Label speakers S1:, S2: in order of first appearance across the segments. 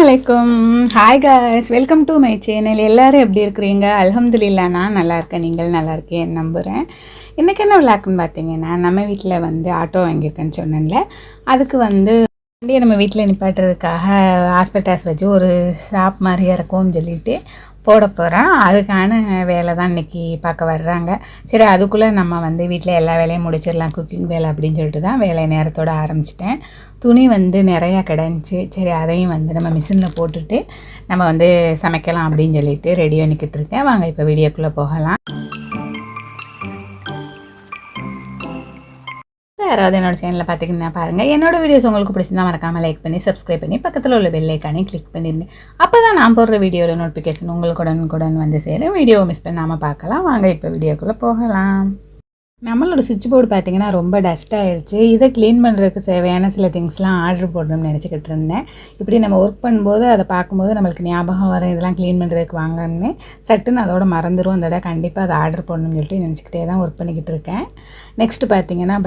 S1: வலைக்கம் hi guys welcome to my channel எல்லோரும் எப்படி இருக்கிறீங்க? அலமதுல்லா நான் நல்லா இருக்கேன். நீங்கள் நல்லா இருக்கேன் நம்புகிறேன் இன்றைக்கி என்ன விளாக்குன்னு பார்த்தீங்கன்னா நம்ம வீட்டில் வந்து ஆட்டோ வாங்கியிருக்கேன்னு சொன்னேன்ல. அதுக்கு வந்து வண்டியை நம்ம வீட்டில் நிப்பாட்டுறதுக்காக ஹாஸ்பிட்டல்ஸ் வச்சு ஒரு ஷாப் மாதிரி இறக்கும்னு சொல்லிட்டு போட போகிறேன் அதுக்கான வேலை தான் இன்றைக்கி பார்க்க வர்றாங்க. சரி அதுக்குள்ளே நம்ம வந்து வீட்டில் எல்லா வேலையும் முடிச்சிடலாம். குக்கிங் வேலை அப்படின்னு சொல்லிட்டு தான் வேலை நேரத்தோடு ஆரம்பிச்சிட்டேன். துணி வந்து நிறையா கிடந்துச்சு. சரி அதையும் வந்து நம்ம மிஷினில் போட்டுட்டு நம்ம வந்து சமைக்கலாம் அப்படின்னு சொல்லிட்டு ரெடியாக நிற்கிட்டு இருக்கேன். வாங்க இப்போ வீடியோக்குள்ளே போகலாம். யாராவது என்னோட சேனலில் பார்த்தீங்கன்னா பாருங்கள் என்னோட வீடியோஸ் உங்களுக்கு பிடிச்சிருந்தா மறக்காமல் லைக் பண்ணி சப்ஸ்கிரைப் பண்ணி பக்கத்தில் உள்ள பெல்லைக்கானே கிளிக் பண்ணிடுங்க அப்போ தான் நான் போடுற வீடியோவில் நோட்டிஃபிகேஷன் உங்களுக்கு உடனுக்குடன் வந்து சேரும். வீடியோவை மிஸ் பண்ணாமல் பார்க்கலாம் வாங்க இப்போ வீடியோக்குள்ளே போகலாம். நம்மளோட சுவிட்ச் போர்டு பார்த்திங்கன்னா ரொம்ப டஸ்ட் ஆயிடுச்சு இதை க்ளீன் பண்ணுறதுக்கு தேவையான சில திங்ஸ்லாம் ஆர்டர் போடணும்னு நினச்சிக்கிட்டு இருந்தேன். இப்படி நம்ம ஒர்க் பண்ணும்போது அதை பார்க்கும்போது நம்மளுக்கு ஞாபகம் வரும். இதெல்லாம் க்ளீன் பண்ணுறதுக்கு வாங்கன்னு சட்டுன்னு அதோட மறந்துடும் அந்த இடம் கண்டிப்பாக அதை ஆர்டர் போடணும்னு சொல்லிட்டு நினச்சிக்கிட்டே தான் ஒர்க் பண்ணிக்கிட்டு இருக்கேன். நெக்ஸ்ட்டு பார்த்திங்கன்னா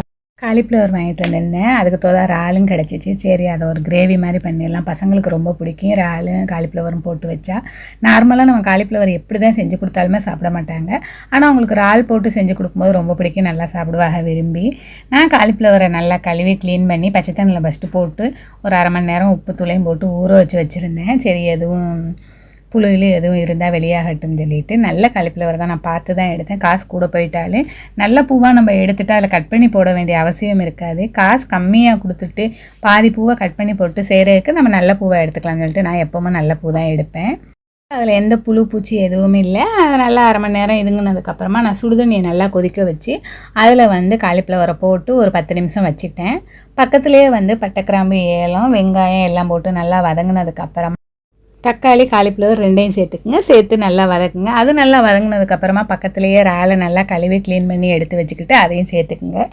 S1: காலிஃப்ளவர் வாங்கிட்டு வந்திருந்தேன். அதுக்கு தோதா இறாலும் கிடச்சிச்சு. சரி அதை ஒரு கிரேவி மாதிரி பண்ணிடலாம். பசங்களுக்கு ரொம்ப பிடிக்கும். இறாலும் காலிஃப்ளவரும் போட்டு வச்சா. நார்மலாக நம்ம காலிஃப்ளவர் எப்படி தான் செஞ்சு கொடுத்தாலுமே சாப்பிட மாட்டாங்க. ஆனால் அவங்களுக்கு இறால் போட்டு செஞ்சு கொடுக்கும்போது ரொம்ப பிடிக்கும். நல்லா சாப்பிடுவாங்க விரும்பி. நான் காலிஃப்ளவரை நல்லா கழுவி க்ளீன் பண்ணி பச்சை தண்ணியில் ஃபஸ்ட்டு போட்டு ஒரு அரை மணி நேரம் உப்பு தூளையும் போட்டு ஊற வச்சு வச்சுருந்தேன். சரி எதுவும் புழுவில் எதுவும் இருந்தால் வெளியாகட்டும்னு சொல்லிட்டு நல்ல காலிஃப்ளவர் தான் நான் பார்த்து தான் எடுத்தேன். காசு கூட போயிட்டாலே நல்ல பூவாக நம்ம எடுத்துகிட்டு அதில் கட் பண்ணி போட வேண்டிய அவசியம் இருக்காது. காசு கம்மியாக கொடுத்துட்டு பாதி பூவை கட் பண்ணி போட்டு செய்கிறதுக்கு நம்ம நல்ல பூவை எடுத்துக்கலாம்னு சொல்லிட்டு நான் எப்போவுமே நல்ல பூ தான் எடுப்பேன். அதில் எந்த புழு பூச்சி எதுவுமே இல்லை. அதை நல்லா அரை மணி நேரம் இதுங்கினதுக்கப்புறமா நான் சுடுதண்ணியை நல்லா கொதிக்க வச்சு அதில் வந்து காலிஃப்ளவரை போட்டு ஒரு பத்து நிமிஷம் வச்சுட்டேன் பக்கத்துலேயே வந்து பட்டைக்கிராம்பு ஏலம் வெங்காயம் எல்லாம் போட்டு நல்லா வதங்கினதுக்கப்புறமா தக்காளி காலிஃப்ளவர் ரெண்டையும் சேர்த்துக்குங்க. சேர்த்து நல்லா வதக்குங்க. அது நல்லா வதங்கினதுக்கப்புறமா பக்கத்துலேயே ராலை நல்லா கழுவி க்ளீன் பண்ணி எடுத்து வச்சுக்கிட்டு அதையும் சேர்த்துக்குங்க.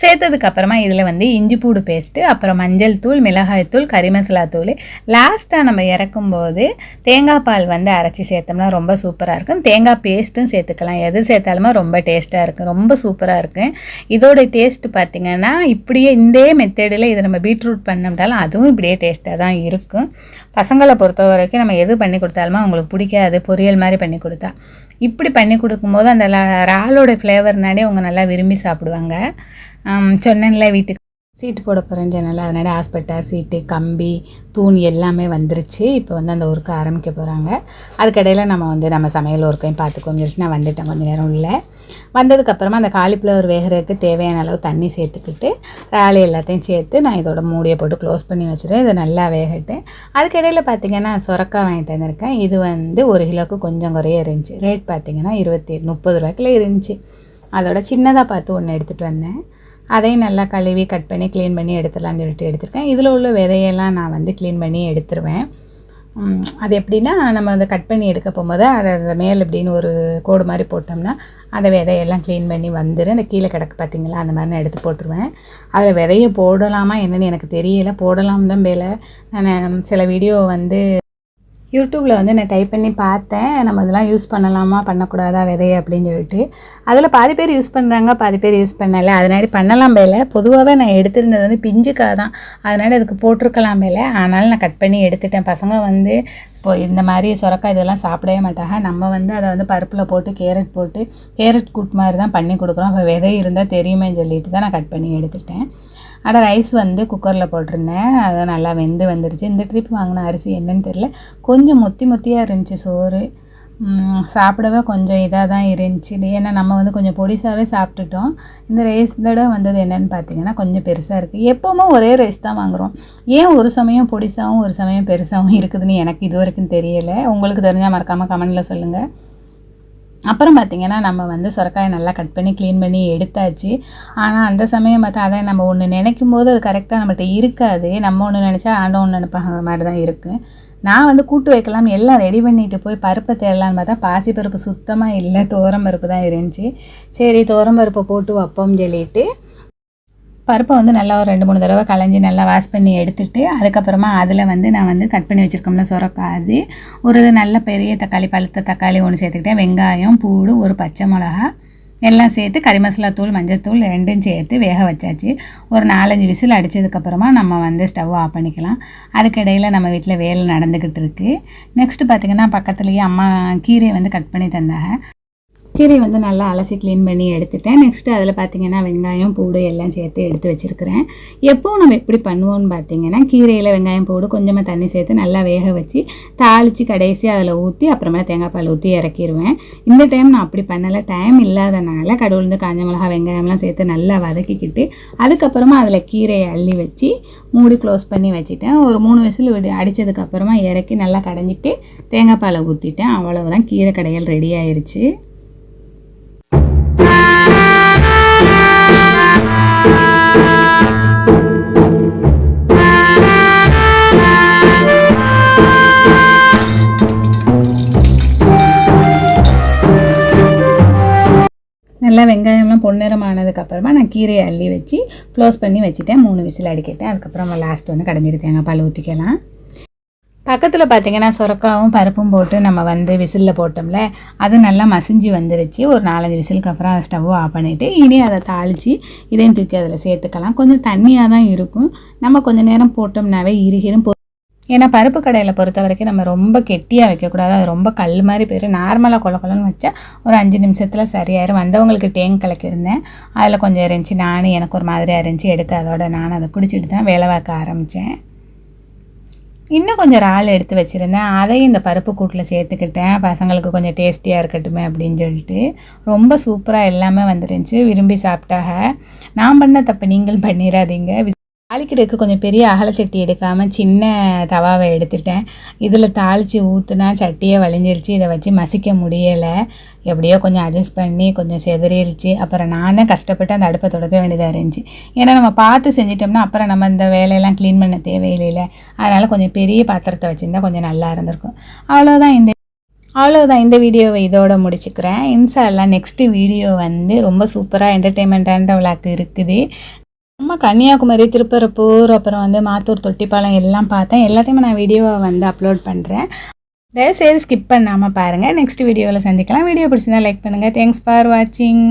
S1: சேர்த்ததுக்கப்புறமா இதில் வந்து இஞ்சி பூடு பேஸ்ட்டு அப்புறம் மஞ்சள் தூள் மிளகாய் தூள் கறி மசாலா தூள். லாஸ்ட்டாக நம்ம இறக்கும்போது தேங்காய் பால் வந்து அரைச்சி சேர்த்தோம்னா ரொம்ப சூப்பராக இருக்கும். தேங்காய் பேஸ்ட்டும் சேர்த்துக்கலாம். எது சேர்த்தாலுமே ரொம்ப டேஸ்ட்டாக இருக்கும். ரொம்ப சூப்பராக இருக்கும். இதோட டேஸ்ட்டு பார்த்திங்கன்னா இப்படியே இந்த மெத்தேடில் இதை நம்ம பீட்ரூட் பண்ணோம்னாலும் அதுவும் இப்படியே டேஸ்ட்டாக தான் இருக்கும். பசங்களை பொறுத்த வரைக்கும் நம்ம எது பண்ணி கொடுத்தாலுமே அவங்களுக்கு பிடிக்காது. பொரியல் மாதிரி பண்ணி கொடுத்தா. இப்படி பண்ணி கொடுக்கும்போது அந்த இறாலோட ஃப்ளேவர்னாலே அவங்க நல்லா விரும்பி சாப்பிடுவாங்க. சொன்னேன்ல வீட்டுக்கு சீட்டு போட போகிறேன் ஜன்னல் அதனால ஹாஸ்பிட்டல் சீட்டு கம்பி தூண் எல்லாமே வந்துருச்சு. இப்போ வந்து அந்த ஒர்க்கை ஆரம்பிக்க போகிறாங்க அதுக்கடையில் நம்ம வந்து நம்ம சமையல் ஒர்க்கையும் பார்த்துக்கோங்க சொல்லிட்டு நான் வந்துட்டேன். கொஞ்சம் நேரம் உள்ள. வந்ததுக்கப்புறமா அந்த காலிஃப்ளவர் வேகிறதுக்கு தேவையான அளவு தண்ணி சேர்த்துக்கிட்டு ராலி எல்லாத்தையும் சேர்த்து நான் இதோட மூடியை போட்டு க்ளோஸ் பண்ணி வச்சுருவேன். இதை நல்லா வேகட்டேன் அதுக்கிடையில் பார்த்திங்கன்னா சுரக்கா வாங்கிட்டு வந்திருக்கேன். இது வந்து ஒரு கிலோவுக்கு கொஞ்சம் குறைய இருந்துச்சு. ரேட் பார்த்திங்கன்னா இருபத்தி முப்பது ரூபாய்க்குள்ளே இருந்துச்சு. அதோட சின்னதாக பார்த்து ஒன்று எடுத்துகிட்டு வந்தேன். அதையும் நல்லா கழுவி கட் பண்ணி க்ளீன் பண்ணி எடுத்துடலாம்னு சொல்லிட்டு எடுத்திருக்கேன். இதில் உள்ள விதையெல்லாம் நான் வந்து க்ளீன் பண்ணி எடுத்துருவேன். அது எப்படின்னா நம்ம அதை கட் பண்ணி எடுக்க போகும்போது அதை அந்த மேல் இப்படின்னு ஒரு கோடு மாதிரி போட்டோம்னா அந்த விதையெல்லாம் க்ளீன் பண்ணி வந்துடும் அந்த கீழே கிடக்கு பார்த்திங்களா அந்த மாதிரி நான் எடுத்து போட்டுருவேன். அதில் விதையை போடலாமா என்னென்னு எனக்கு தெரியலை. போடலாம் தான் வேலை. நான் சில வீடியோ வந்து யூடியூப்பில் வந்து நான் டைப் பண்ணி பார்த்தேன். நம்ம இதெல்லாம் யூஸ் பண்ணலாமா? பண்ணக்கூடாதா? விதைய அப்படின்னு சொல்லிட்டு. அதில் பாதி பேர் யூஸ் பண்ணுறாங்க பாதி பேர் யூஸ் பண்ணலை. அதனாடி பண்ணலாம் மேல. பொதுவாகவே நான் எடுத்திருந்தது வந்து பிஞ்சுக்காக தான். அதனால் அதுக்கு போட்டிருக்கலாம் வேலை ஆனாலும் நான் கட் பண்ணி எடுத்துட்டேன். பசங்க வந்து இப்போ இந்த மாதிரி சுரக்காய் இதெல்லாம் சாப்பிடவே மாட்டாங்க. நம்ம வந்து அதை வந்து பருப்பில் போட்டு கேரட் போட்டு கேரட் கூட் மாதிரி தான் பண்ணி கொடுக்குறோம். இப்போ விதை இருந்தால் தெரியுமே சொல்லிட்டு தான் நான் கட் பண்ணி எடுத்துட்டேன். ஆனால் ரைஸ் வந்து குக்கரில் போட்டிருந்தேன். அது நல்லா வெந்து வந்துடுச்சு இந்த ட்ரிப் வாங்கின அரிசி என்னன்னு தெரில கொஞ்சம் மொத்தி மொத்தியாக இருந்துச்சு சோறு. சாப்பிடவே கொஞ்சம் இதாக தான் இருந்துச்சு. ஏன்னா நம்ம வந்து கொஞ்சம் பொடிசாகவே சாப்பிட்டுட்டோம். இந்த ரைஸ் தடவை வந்தது என்னென்னு பார்த்தீங்கன்னா கொஞ்சம் பெருசாக இருக்குது எப்போவுமே ஒரே ரைஸ் தான் வாங்குகிறோம் ஏன் ஒரு சமயம் பொடிசாகவும் ஒரு சமயம் பெருசாகவும் இருக்குதுன்னு எனக்கு இது வரைக்கும் தெரியலை. உங்களுக்கு தெரிஞ்சால் மறக்காமல் கமெண்டில் சொல்லுங்கள் அப்புறம் பார்த்திங்கன்னா நம்ம வந்து சுரக்காயை நல்லா கட் பண்ணி க்ளீன் பண்ணி எடுத்தாச்சு. ஆனால் அந்த சமயம் பார்த்தா அதை நம்ம ஒன்று நினைக்கும் போது அது கரெக்டாக நம்மகிட்ட இருக்காது. நம்ம ஒன்று நினச்சா ஆண்டவன் ஒன்று நினைப்பாங்க மாதிரி தான் இருக்குது நான் வந்து கூட்டு வைக்கலாம் எல்லாம் ரெடி பண்ணிட்டு போய் பருப்பை தேடலான்னு பார்த்தா பாசி பருப்பு சுத்தமாக இல்லை பருப்பு தான் இருந்துச்சு. சரி பருப்பை போட்டு வைப்போம் சொல்லிட்டு பருப்பை வந்து நல்லா ஒரு ரெண்டு மூணு தடவை களைஞ்சி நல்லா வாஷ் பண்ணி எடுத்துட்டு அதுக்கப்புறமா அதில் வந்து நான் வந்து கட் பண்ணி வச்சுருக்கோம்ல சுரக்காது. ஒரு நல்ல பெரிய தக்காளி பழுத்த தக்காளி ஒன்று சேர்த்துக்கிட்டேன். வெங்காயம் பூடு ஒரு பச்சை மிளகா எல்லாம் சேர்த்து கறி மசாலா தூள் மஞ்சத்தூள் ரெண்டும் சேர்த்து வேக வச்சாச்சு. ஒரு நாலஞ்சு விசில் அடித்ததுக்கப்புறமா நம்ம வந்து ஸ்டவ் ஆஃப் பண்ணிக்கலாம். அதுக்கிடையில் நம்ம வீட்டில் வேலை நடந்துக்கிட்டு இருக்குது நெக்ஸ்ட்டு பார்த்திங்கன்னா பக்கத்துலேயே அம்மா கீரையை வந்து கட் பண்ணி தந்தாங்க. கீரை வந்து நல்லா அலசி க்ளீன் பண்ணி எடுத்துட்டேன். நெக்ஸ்ட்டு அதில் பார்த்தீங்கன்னா வெங்காயம் பூடு எல்லாம் சேர்த்து எடுத்து வச்சுருக்கிறேன். எப்போவும் நம்ம எப்படி பண்ணுவோம்னு பார்த்தீங்கன்னா கீரையில் வெங்காயம் பூடு கொஞ்சமாக தண்ணி சேர்த்து நல்லா வேக வச்சு தாளித்து கடைசி அதில் ஊற்றி அப்புறமா தேங்காய் பால் ஊற்றி இறக்கிடுவேன் இந்த டைம் நான் அப்படி பண்ணலை. டைம் இல்லாதனால கடவுள் காஞ்ச மிளகா வெங்காயம்லாம் சேர்த்து நல்லா வதக்கிக்கிட்டு அதுக்கப்புறமா அதில் கீரையை அள்ளி வச்சு மூடி க்ளோஸ் பண்ணி வச்சுட்டேன். ஒரு மூணு விசில் விடு அடித்ததுக்கப்புறமா இறக்கி நல்லா கடைஞ்சிட்டு தேங்காய் பாலை ஊற்றிட்டேன் அவ்வளவுதான். கீரை கடையில் ரெடி ஆயிடுச்சு நல்லா வெங்காயம்லாம் பொன்னிறம் ஆனதுக்கப்புறமா நான் கீரையை அள்ளி வச்சு க்ளோஸ் பண்ணி வச்சுட்டேன். மூணு விசில் அடிக்கிட்டேன். அதுக்கப்புறம் லாஸ்ட் வந்து கடைஞ்சிட்டு தேங்காய் பால் ஊற்றிக்கலாம் பக்கத்தில் பார்த்தீங்கன்னா சுரக்காவும் பருப்பும் போட்டு நம்ம வந்து விசிலில் போட்டோம்ல அது நல்லா மசிஞ்சு வந்துருச்சு. ஒரு நாலஞ்சு விசிலுக்கு அப்புறம் அதை ஸ்டவ் ஆஃப் பண்ணிவிட்டு இனி அதை தாளித்து இதையும் தூக்கி அதில் சேர்த்துக்கலாம். கொஞ்சம் தண்ணியாக தான் இருக்கும். நம்ம கொஞ்சம் நேரம் போட்டோம்னாவே இறுகிரும் ஏன்னா பருப்பு கடையில் பொறுத்த வரைக்கும் நம்ம ரொம்ப கெட்டியாக வைக்கக்கூடாது. அது ரொம்ப கல் மாதிரி போயிடும் நார்மலாக கொல கொலன்னு வச்சா ஒரு அஞ்சு நிமிஷத்தில் சரியாயிரும். வந்தவங்களுக்கு டேங்க் கலக்கியிருந்தேன் அதில் கொஞ்சம் இருந்துச்சு நானும் எனக்கு ஒரு மாதிரியாக இருந்துச்சு எடுத்து அதோட நான் அதை குடிச்சிட்டு தான் வேலை பார்க்க ஆரம்பித்தேன் இன்னும் கொஞ்சம் இறால் எடுத்து வச்சுருந்தேன். அதையும் இந்த பருப்பு கூட்டில் சேர்த்துக்கிட்டேன். பசங்களுக்கு கொஞ்சம் டேஸ்டியாக இருக்கட்டுமே அப்படின்னு சொல்லிட்டு. ரொம்ப சூப்பராக எல்லாமே வந்துருந்துச்சு. விரும்பி சாப்பிட்டாக நான் பண்ண தப்பு நீங்கள் பண்ணிடாதீங்க தாளிக்கிறதுக்கு கொஞ்சம் பெரிய அகலச்சட்டி எடுக்காமல் சின்ன தவாவை எடுத்துட்டேன். இதில் தாளித்து ஊற்றுனா சட்டியே வழிஞ்சிருச்சு. இதை வச்சு மசிக்க முடியலை. எப்படியோ கொஞ்சம் அட்ஜஸ்ட் பண்ணி கொஞ்சம் செதறிடுச்சு அப்புறம் நானே கஷ்டப்பட்டு அந்த அடுப்பை தொடக்க வேண்டியதாக இருந்துச்சு. ஏன்னா நம்ம பார்த்து செஞ்சிட்டோம்னா அப்புறம் நம்ம இந்த வேலையெல்லாம் க்ளீன் பண்ண தேவையில்லை அதனால் கொஞ்சம் பெரிய பாத்திரத்தை வச்சுருந்தா கொஞ்சம் நல்லா இருந்திருக்கும். அவ்வளோதான் இந்த அவ்வளோதான் இந்த வீடியோவை இதோட முடிச்சுக்கிறேன். எல்லாம் நெக்ஸ்ட்டு வீடியோ வந்து ரொம்ப சூப்பராக என்டர்டெயின்மெண்ட்டான விளாக்கு இருக்குது. நம்ம கன்னியாகுமரி திருப்பரப்பூர் அப்புறம் வந்து மாத்தூர் தொட்டிப்பாளையம் எல்லாம் பார்த்தேன். எல்லாத்தையுமே நான் வீடியோவை வந்து அப்லோட் பண்ணுறேன் தயவுசெய்து ஸ்கிப் பண்ணாமல் பாருங்கள் நெக்ஸ்ட் வீடியோவில் சந்திக்கலாம். வீடியோ பிடிச்சிருந்தா லைக் பண்ணுங்கள் தேங்க்ஸ் ஃபார் வாட்சிங்